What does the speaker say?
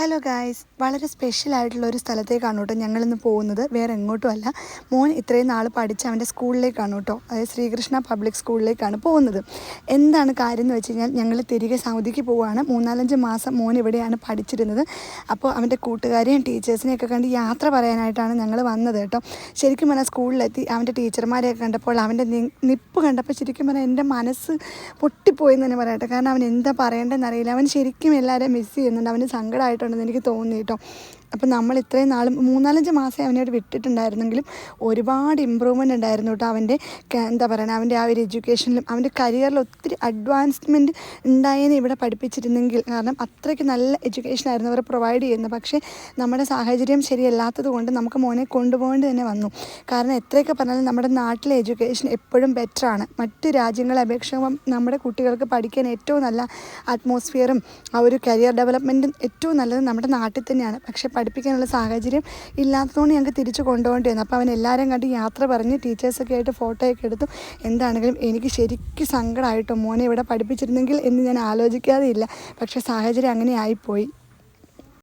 Hello guys വളരെ special ആയിട്ടുള്ള ഒരു സ്ഥലത്തേക്കാണ് കേട്ടോ ഞങ്ങളിന്ന് പോകുന്നത്. വേറെ എങ്ങോട്ടുമല്ല മോൻ ഇത്രയും നാൾ പഠിച്ച് അവന്റെ സ്കൂളിലേക്കാണ് കേട്ടോ. അതായത് ശ്രീകൃഷ്ണ പബ്ലിക് സ്കൂളിലേക്കാണ് പോകുന്നത്. എന്താണ് കാര്യം എന്ന് വെച്ച് കഴിഞ്ഞാൽ ഞങ്ങൾ തിരികെ സൗദിക്ക് പോവുകയാണ് മൂന്നാലഞ്ച് മാസം മോൻ ഇവിടെയാണ് പഠിച്ചിരുന്നത്. അപ്പോൾ അവന്റെ കൂട്ടുകാരെയും ടീച്ചേഴ്സിനെയും ഒക്കെ കണ്ട് യാത്ര പറയാനായിട്ടാണ് ഞങ്ങൾ വന്നത് കേട്ടോ. ശരിക്കും പറഞ്ഞാൽ സ്കൂളിലെത്തി അവന്റെ ടീച്ചർമാരെയൊക്കെ കണ്ടപ്പോൾ അവന്റെ നിപ്പ് കണ്ടപ്പോൾ ശരിക്കും പറഞ്ഞാൽ എന്റെ മനസ്സ് പൊട്ടിപ്പോയി എന്ന് തന്നെ പറയട്ടെ. കാരണം അവൻ എന്താ പറയേണ്ടതെന്ന് അറിയില്ല. അവൻ ശരിക്കും എല്ലാവരെയും മിസ് ചെയ്യുന്നുണ്ട്. അവന് സങ്കടമായിട്ടുണ്ടെന്ന് എനിക്ക് തോന്നി കേട്ടോ. അപ്പം നമ്മൾ ഇത്രയും നാളും മൂന്നാലഞ്ച് മാസം അവനോട് വിട്ടിട്ടുണ്ടായിരുന്നെങ്കിലും ഒരുപാട് ഇമ്പ്രൂവ്മെന്റ് ഉണ്ടായിരുന്നു കേട്ടോ അവന്റെ എന്താ പറയുക അവന്റെ ആ ഒരു എഡ്യൂക്കേഷനിലും അവന്റെ കരിയറിൽ ഒത്തിരി അഡ്വാൻസ്മെന്റ് ഉണ്ടായേനെ ഇവിടെ പഠിപ്പിച്ചിരുന്നെങ്കിൽ. കാരണം അത്രയ്ക്ക് നല്ല എഡ്യൂക്കേഷൻ ആയിരുന്നു അവർ പ്രൊവൈഡ് ചെയ്യുന്നത്. പക്ഷേ നമ്മുടെ സാഹചര്യം ശരിയല്ലാത്തത് കൊണ്ട് നമുക്ക് മോനെ കൊണ്ടുപോകേണ്ടി തന്നെ വന്നു. കാരണം എത്രയൊക്കെ പറഞ്ഞാലും നമ്മുടെ നാട്ടിലെ എഡ്യൂക്കേഷൻ എപ്പോഴും ബെറ്ററാണ് മറ്റ് രാജ്യങ്ങളെ അപേക്ഷിച്ച് നമ്മുടെ കുട്ടികൾക്ക് പഠിക്കാൻ ഏറ്റവും നല്ല അറ്റ്മോസ്ഫിയറും ആ ഒരു കരിയർ ഡെവലപ്മെന്റും ഏറ്റവും നല്ലത് നമ്മുടെ നാട്ടിൽ തന്നെയാണ്. പക്ഷേ പഠിപ്പിക്കാനുള്ള സാഹചര്യം ഇല്ലാത്തതുകൊണ്ട് ഞങ്ങൾക്ക് തിരിച്ച് കൊണ്ടുപോകേണ്ടി വന്നു അപ്പോൾ അവൻ എല്ലാവരും കണ്ട് യാത്ര പറഞ്ഞ് ടീച്ചേഴ്സൊക്കെ ആയിട്ട് ഫോട്ടോയൊക്കെ എടുത്തു. എന്താണെങ്കിലും എനിക്ക് ശരിക്കും സങ്കടമായിട്ടോ മോനെ ഇവിടെ പഠിപ്പിച്ചിരുന്നെങ്കിൽ എന്ന് ഞാൻ ആലോചിക്കാതെ ഇല്ല. പക്ഷേ സാഹചര്യം അങ്ങനെ ആയിപ്പോയി.